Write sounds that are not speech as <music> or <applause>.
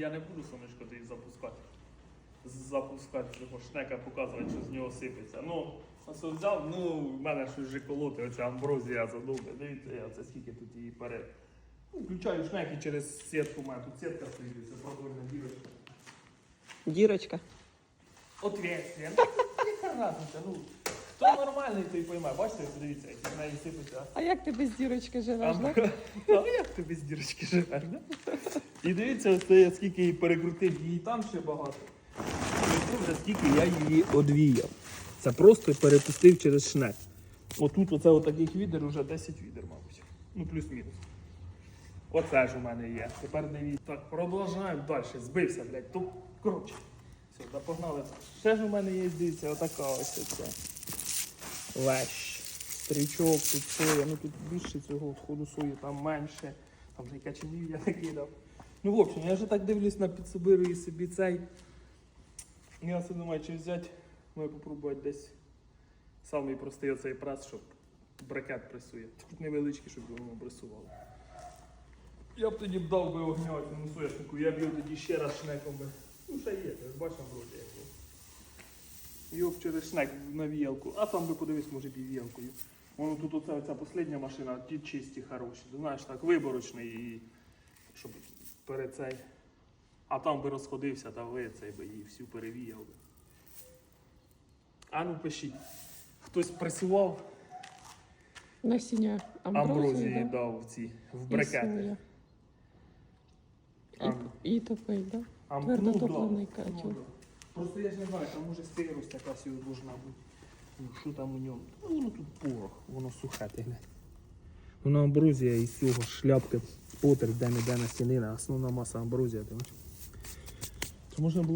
я не буду сонечко тоді запускати. Запускати цього шнека, показувати, що з нього сипеться. Ну, ось взяв, ну, в мене щось вже колоти, оця амброзія задовго. Дивіться, я це скільки тут її перед. Ну, включаю шнек і через сітку в мене тут сітка стоїть, це продольна дірочка. Дірочка. Отверстие. <laughs> Яка разниця, ну. Хто нормальний, той пойме. Бачите, подивіться, як в неї сипеться. А як ти без дірочки живеш, да? а як ти без дірочки живеш, да? І дивіться, ось я скільки її перекрутив, її там ще багато. І тут вже скільки я її одвіяв. Це просто перепустив через шнек. Отут оце отаких відер вже 10 відер, мабуть. Ну, плюс-мінус. Оце ж у мене є. Тепер дивіться. Так, продовжуємо далі. Збився, блядь. То, коротше. Все, да погнали. Ще ж у мене є, дивіться, отака ось оця. Лещ. Стрічок, тут соя. Ну тут більше цього входу сої, там менше. Там вже качанів я не. Ну, в общем, я вже так дивлюсь на підсобиру і собі цей. Я це думаю, чи взяти, маю попробувати десь самий простий оцей прес, щоб брикет пресує. Тут невеличкий, щоб воно пресувало. Я б тоді б дав би огнятину соняшнику, я б його тоді ще раз шнеком би. Ну, ще є, ти ж бачиш вроді як. Його б через шнек на віялку, а там би подивись, може б і віялкою. Воно тут оця, оця остання машина, ті чисті, хороші. Ти знаєш, так, виборочний і щоб перед цей. А там би розходився та ви цей би її всю перевіяв би. А ну пишіть. Хтось пресував Насіння амброзії амброзії, да? дав в ці в І брикети. А, І, і топий, да? Ам- Твердотоплений да. котел. Ну, да. Просто я ж не знаю, там може сирость якась його должна бути. Ну, що там у ньому? Ну, тут порох, воно сухе, ти глянь. Воно амброзія із цього шляпки, потер, де не де на стіни, основна маса амброзія, ти бачиш? Це можна було